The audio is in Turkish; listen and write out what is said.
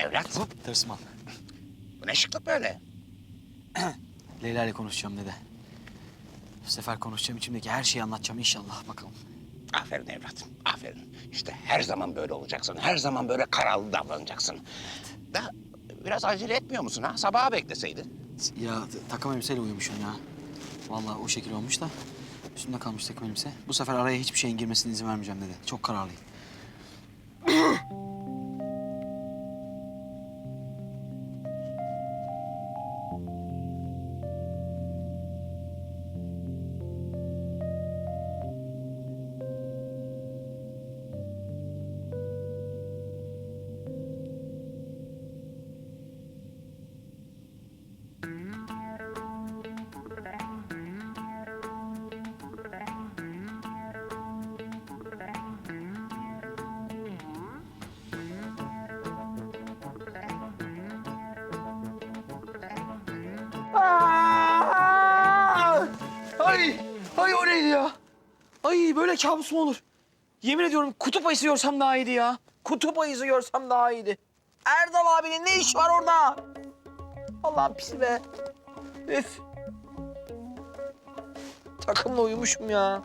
evlat? Hop tırsma. Bu ne şıklık böyle? Leyla ile konuşacağım dede. Bu sefer konuşacağım içimdeki her şeyi anlatacağım inşallah bakalım. Aferin evlat, aferin. İşte her zaman böyle olacaksın. Her zaman böyle kararlı davranacaksın. Da biraz acele etmiyor musun ha? Sabaha bekleseydin. Ya t- takım elbiseyle uyumuşum ya. Vallahi o şekil olmuş da üstümde kalmış takım elbise. Bu sefer araya hiçbir şeyin girmesine izin vermeyeceğim dedi. Çok kararlıyım. Ay! Ay o neydi ya? Ay böyle kabus mu olur? Yemin ediyorum kutup ayısı görsem daha iyiydi ya. Kutup ayısı görsem daha iyiydi. Erdal abinin ne iş var orada? Allah'ım pis be. Üf. Takımla uyumuşum ya.